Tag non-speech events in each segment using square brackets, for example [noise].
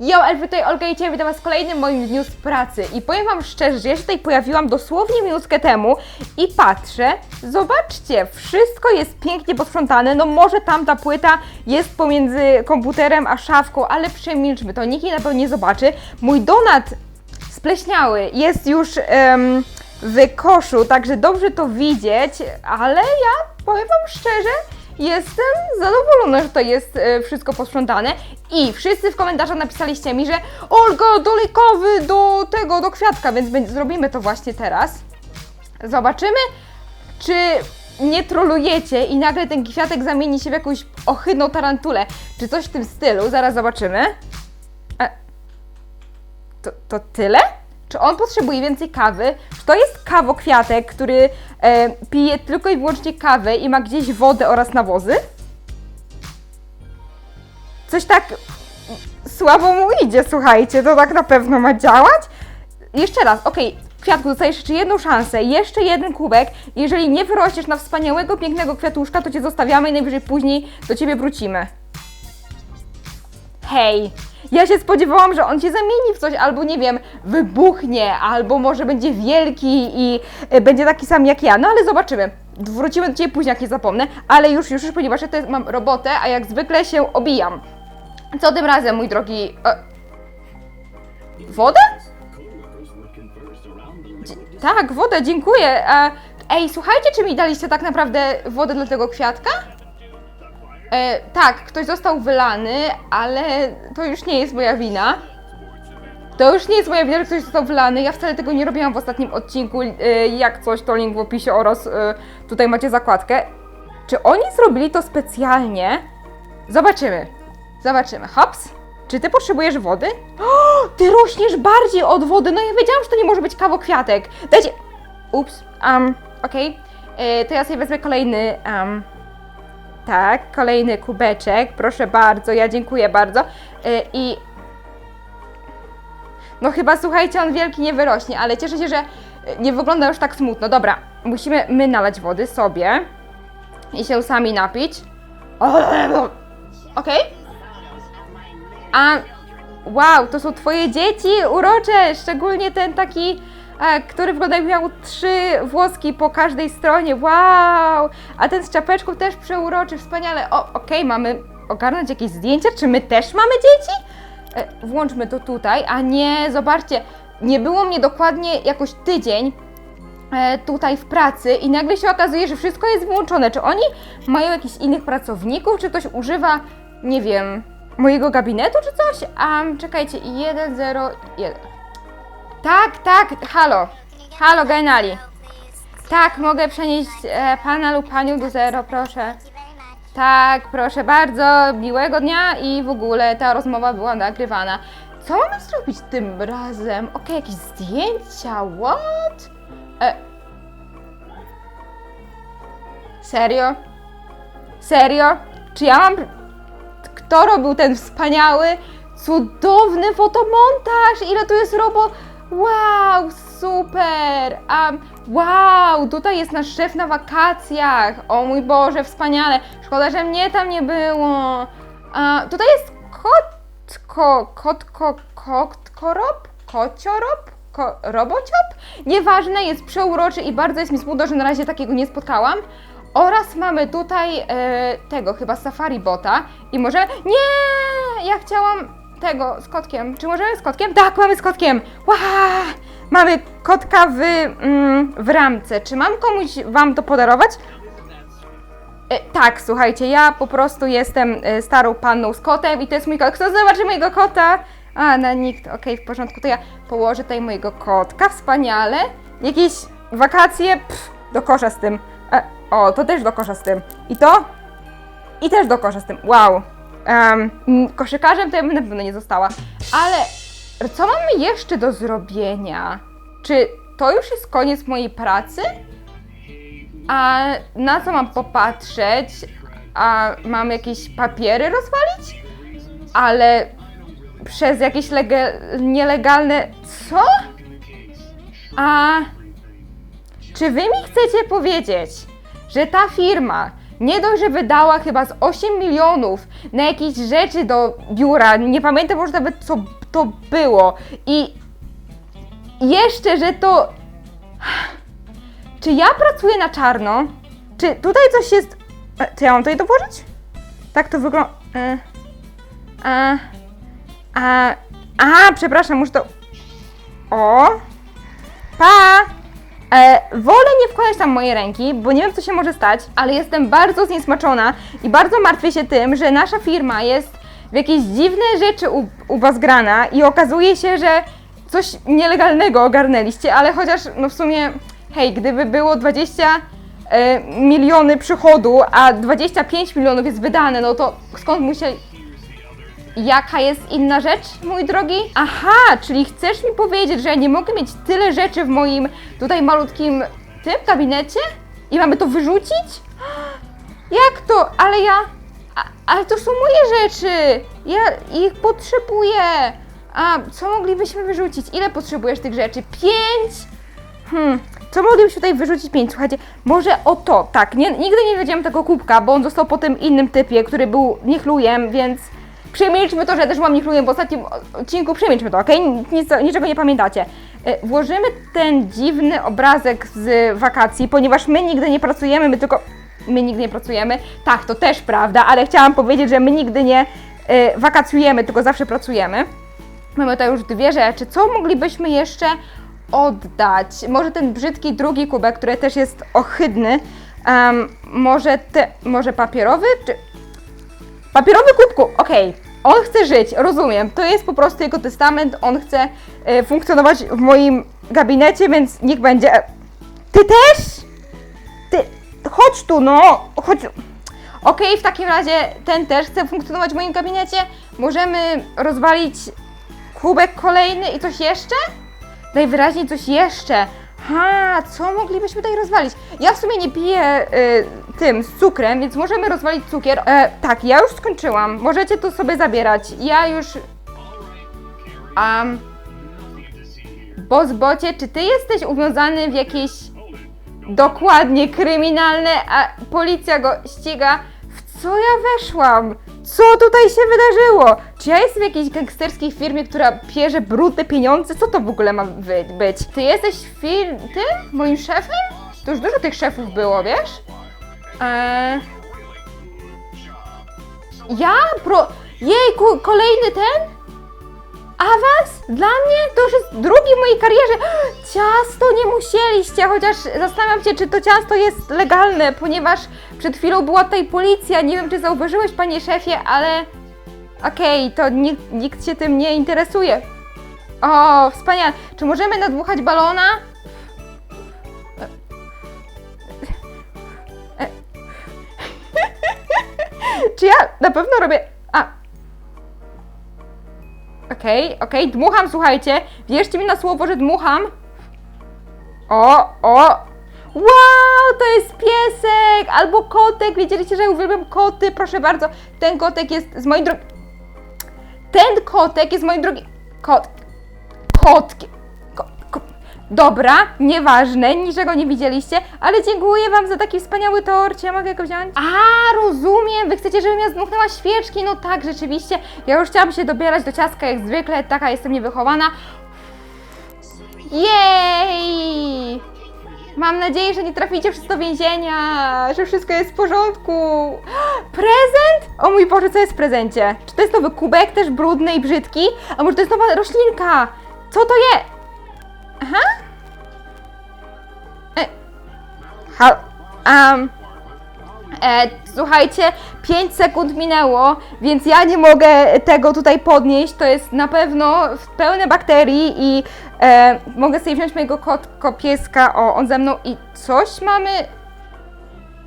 Yo, Elfy, tutaj Olga i Ciebie witam Was w kolejnym moim dniu z pracy i powiem Wam szczerze, że ja się tutaj pojawiłam dosłownie minutkę temu i patrzę, zobaczcie, wszystko jest pięknie posprzątane, no może tamta płyta jest pomiędzy komputerem a szafką, ale przemilczmy to, nikt jej na pewno nie zobaczy. Mój donat spleśniały jest już em, w koszu, także dobrze to widzieć, ale ja powiem Wam szczerze, jestem zadowolona, że to jest e, wszystko posprzątane i wszyscy w komentarzach napisaliście mi, że Olga, dolej kawy do tego, do kwiatka, więc zrobimy to właśnie teraz. Zobaczymy, czy nie trolujecie i nagle ten kwiatek zamieni się w jakąś ohydną tarantulę, czy coś w tym stylu, zaraz zobaczymy. E, to, to tyle? Czy on potrzebuje więcej kawy? Czy to jest kawokwiatek, który e, pije tylko i wyłącznie kawę i ma gdzieś wodę oraz nawozy? Coś tak słabo mu idzie, słuchajcie, to tak na pewno ma działać? Jeszcze raz, okej, kwiatku, dostajesz jeszcze jedną szansę, jeszcze jeden kubek. Jeżeli nie wyrośniesz na wspaniałego, pięknego kwiatuszka, to cię zostawiamy i najwyżej później do ciebie wrócimy. Hej, ja się spodziewałam, że on się zamieni w coś, albo nie wiem, wybuchnie, albo może będzie wielki i y, będzie taki sam jak ja. No ale zobaczymy. Wrócimy do Ciebie później, jak nie zapomnę, ale już, już, już, ponieważ ja tutaj mam robotę, a jak zwykle się obijam. Co tym razem, mój drogi... E... Wodę? Tak, wodę, dziękuję. E... Ej, słuchajcie, czy mi daliście tak naprawdę wodę dla tego kwiatka? E, tak, ktoś został wylany, ale to już nie jest moja wina. To już nie jest moja wina, że ktoś został wylany. Ja wcale tego nie robiłam w ostatnim odcinku. E, jak coś, to link w opisie oraz e, tutaj macie zakładkę. Czy oni zrobili to specjalnie? Zobaczymy. Zobaczymy. Hops. Czy ty potrzebujesz wody? O, ty rośniesz bardziej od wody. No ja wiedziałam, że to nie może być kawokwiatek. Dajcie. Ups. Um, okej. E, To ja sobie wezmę kolejny. Um, tak, kolejny kubeczek, proszę bardzo, ja dziękuję bardzo. Yy, I no chyba słuchajcie, on wielki nie wyrośnie, ale cieszę się, że y, nie wygląda już tak smutno. Dobra, musimy my nalać wody sobie i się sami napić. Okej? A wow, to są twoje dzieci urocze, szczególnie ten taki, który wygląda jakby miał trzy włoski po każdej stronie. Wow! A ten z czapeczką też przeuroczy, wspaniale. O, okej, mamy ogarnąć jakieś zdjęcia. Czy my też mamy dzieci? E, włączmy to tutaj, a nie, zobaczcie, nie było mnie dokładnie jakoś tydzień e, tutaj w pracy i nagle się okazuje, że wszystko jest wyłączone. Czy oni mają jakichś innych pracowników, czy ktoś używa, nie wiem, mojego gabinetu czy coś? A czekajcie, 1, 0, 1. Tak, tak, halo, halo, Gainali. Tak, mogę przenieść e, pana lub panią do zero, proszę. Tak, proszę bardzo, miłego dnia i w ogóle ta rozmowa była nagrywana. Co mamy zrobić tym razem? Okej, jakieś zdjęcia, what? E... Serio? Serio? Czy ja mam... Kto robił ten wspaniały, cudowny fotomontaż? Ile tu jest robo... Wow, super! Um, wow, tutaj jest nasz szef na wakacjach. O mój Boże, wspaniale. Szkoda, że mnie tam nie było. A, tutaj jest kot, ko, kot, ko, kot, korop? Kociorop? Ko, robociop? Nieważne, jest przeuroczy i bardzo jest mi smutno, że na razie takiego nie spotkałam. Oraz mamy tutaj e, tego, chyba Safari Bota. I może. Nie! Ja chciałam tego z kotkiem. Czy możemy z kotkiem? Tak, mamy z kotkiem! Wow! Mamy kotka w, mm, w ramce. Czy mam komuś Wam to podarować? E, tak, słuchajcie, ja po prostu jestem e, starą panną z kotem i to jest mój kot. Kto zobaczy mojego kota? A, na nikt, okej, w porządku, to ja położę tutaj mojego kotka, wspaniale. Jakieś wakacje, pff, do kosza z tym. E, o, to też do kosza z tym. I to? I też do kosza z tym, wow. Um, koszykarzem to ja bym na pewno nie została. Ale co mamy jeszcze do zrobienia? Czy to już jest koniec mojej pracy? A na co mam popatrzeć? A mam jakieś papiery rozwalić? Ale przez jakieś nielegalne. Co? A czy wy mi chcecie powiedzieć, że ta firma Nie dość, że wydała chyba z 8 milionów na jakieś rzeczy do biura, nie pamiętam może nawet co to było. I jeszcze, że to. Czy ja pracuję na czarno? Czy tutaj coś jest. E, Czy ja mam tutaj to włożyć? Tak to wygląda. E, a, a, a, przepraszam, muszę to. O! Pa! E, wolę nie wkładać tam moje ręki, bo nie wiem, co się może stać, ale jestem bardzo zniesmaczona i bardzo martwię się tym, że nasza firma jest w jakieś dziwne rzeczy u, u was grana i okazuje się, że coś nielegalnego ogarnęliście, ale chociaż, no w sumie, hej, gdyby było 20 e, miliony przychodu, a 25 milionów jest wydane, no to skąd musieli... Jaka jest inna rzecz, mój drogi? Aha, czyli chcesz mi powiedzieć, że ja nie mogę mieć tyle rzeczy w moim tutaj malutkim tym gabinecie? I mamy to wyrzucić? [gasps] Jak to? Ale ja. A, ale to są moje rzeczy! Ja ich potrzebuję! A co moglibyśmy wyrzucić? Ile potrzebujesz tych rzeczy? Pięć? Hmm, co moglibyśmy tutaj wyrzucić pięć? Słuchajcie, może o to, tak, nie, nigdy nie wiedziałam tego kubka, bo on został po tym innym typie, który był niechlujem, więc Przemilczmy to, że też mam niechluję w ostatnim odcinku, przemilczmy to? Nic, niczego nie pamiętacie. E, Włożymy ten dziwny obrazek z wakacji, ponieważ my nigdy nie pracujemy, my tylko... My nigdy nie pracujemy. Tak, to też prawda, ale chciałam powiedzieć, że my nigdy nie e, wakacjujemy, tylko zawsze pracujemy. Mamy tutaj już dwie rzeczy. Co moglibyśmy jeszcze oddać? Może ten brzydki drugi kubek, który też jest ohydny. Em, może te, może papierowy? Czy... Papierowy kubku, okej. On chce żyć, rozumiem. To jest po prostu jego testament. On chce e, funkcjonować w moim gabinecie, więc niech będzie. Ty też? Ty, chodź tu, no, chodź. Okej, w takim razie ten też chce funkcjonować w moim gabinecie. Możemy rozwalić kubek kolejny i coś jeszcze? Najwyraźniej coś jeszcze. Ha, co moglibyśmy tutaj rozwalić? Ja w sumie nie piję y, tym z cukrem, więc możemy rozwalić cukier. E, tak, ja już skończyłam. Możecie to sobie zabierać. Ja już. Um, Bozbocie, czy ty jesteś uwiązany w jakieś dokładnie kryminalne, a policja go ściga? W co ja weszłam? Co tutaj się wydarzyło? Czy ja jestem w jakiejś gangsterskiej firmie, która pierze brudne pieniądze? Co to w ogóle ma być? Ty jesteś fir... ty? Moim szefem? To już dużo tych szefów było, wiesz? Eee... Ja? Pro... Jejku, kolejny ten? Awans? Dla mnie? To już jest drugi w mojej karierze. [gasps] Ciasto nie musieliście, chociaż zastanawiam się, czy to ciasto jest legalne, ponieważ przed chwilą była tutaj policja. Nie wiem, czy zauważyłeś, panie szefie, ale okej, to nikt, nikt się tym nie interesuje. O, wspaniale. Czy możemy nadmuchać balona? [laughs] Czy ja na pewno robię... Okej, okej, dmucham, słuchajcie. Wierzcie mi na słowo, że dmucham. O, o! Wow, to jest piesek albo kotek. Wiedzieliście, że ja uwielbiam koty? Proszę bardzo, ten kotek jest z moim drogi... Ten kotek jest moim drogi... Kot... Kotkiem. Dobra, nieważne, niczego nie widzieliście, ale dziękuję Wam za taki wspaniały tort. Ja mogę go wziąć? A, rozumiem, Wy chcecie, żebym ja zdmuchnęła świeczki? No tak, rzeczywiście. Ja już chciałam się dobierać do ciastka jak zwykle, taka jestem niewychowana. Jej! Mam nadzieję, że nie traficie wszyscy do więzienia, że wszystko jest w porządku. [gasps] Prezent? O mój Boże, co jest w prezencie? Czy to jest nowy kubek, też brudny i brzydki? A może to jest nowa roślinka? Co to jest? Aha. E. Hal. Um. E, słuchajcie, 5 sekund minęło, więc ja nie mogę tego tutaj podnieść. To jest na pewno pełne bakterii i e, mogę sobie wziąć mojego kotko pieska. O, on ze mną i coś mamy.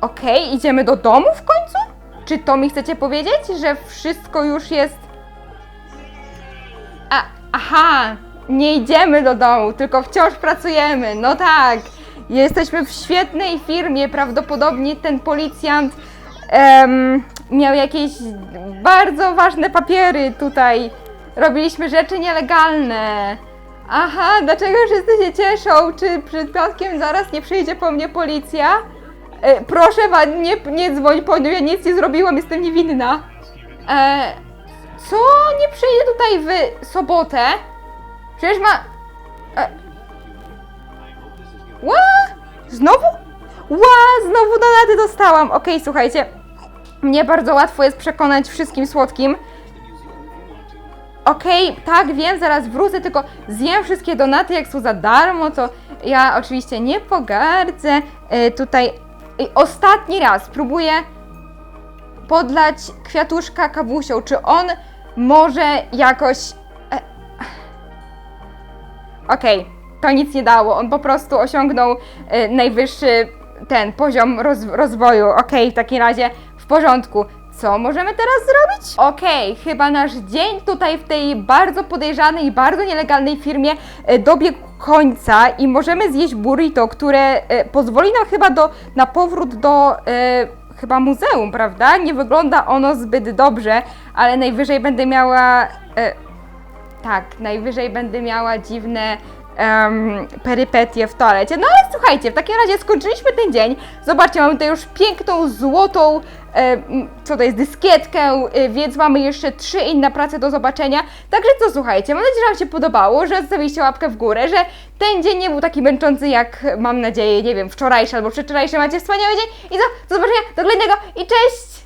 Okej, idziemy do domu w końcu? Czy to mi chcecie powiedzieć, że wszystko już jest. A, aha, nie idziemy do domu, tylko wciąż pracujemy. No tak, jesteśmy w świetnej firmie. Prawdopodobnie ten policjant em, miał jakieś bardzo ważne papiery tutaj. Robiliśmy rzeczy nielegalne. Aha, dlaczego wszyscy się cieszą? Czy przypadkiem zaraz nie przyjdzie po mnie policja? E, proszę was, nie, nie dzwoń po nią, ja nic nie zrobiłam, jestem niewinna. E, co? Nie przyjdzie tutaj w sobotę? Przecież ma... E, Ła? Znowu? Ła, znowu donaty dostałam. Okej, słuchajcie. Mnie bardzo łatwo jest przekonać wszystkim słodkim. Okej, tak, wiem, zaraz wrócę, tylko zjem wszystkie donaty, jak są za darmo, to ja oczywiście nie pogardzę. E, tutaj ostatni raz próbuję podlać kwiatuszka kawusią. Czy on może jakoś. Okej, to nic nie dało. On po prostu osiągnął e, najwyższy ten poziom roz, rozwoju. Okej, w takim razie w porządku. Co możemy teraz zrobić? Okej, chyba nasz dzień tutaj w tej bardzo podejrzanej i bardzo nielegalnej firmie e, dobiegł końca i możemy zjeść burrito, które e, pozwoli nam chyba do, na powrót do e, chyba muzeum, prawda? Nie wygląda ono zbyt dobrze, ale najwyżej będę miała tak, najwyżej będę miała dziwne em, perypetie w toalecie. No ale słuchajcie, w takim razie skończyliśmy ten dzień. Zobaczcie, mamy tutaj już piękną, złotą, em, co to jest, dyskietkę, y, więc mamy jeszcze trzy inne prace do zobaczenia. Także co, słuchajcie, mam nadzieję, że Wam się podobało, że zostawiliście łapkę w górę, że ten dzień nie był taki męczący jak, mam nadzieję, nie wiem, wczorajszy albo przedwczorajszy. Macie wspaniały dzień i do, do zobaczenia, do kolejnego i cześć!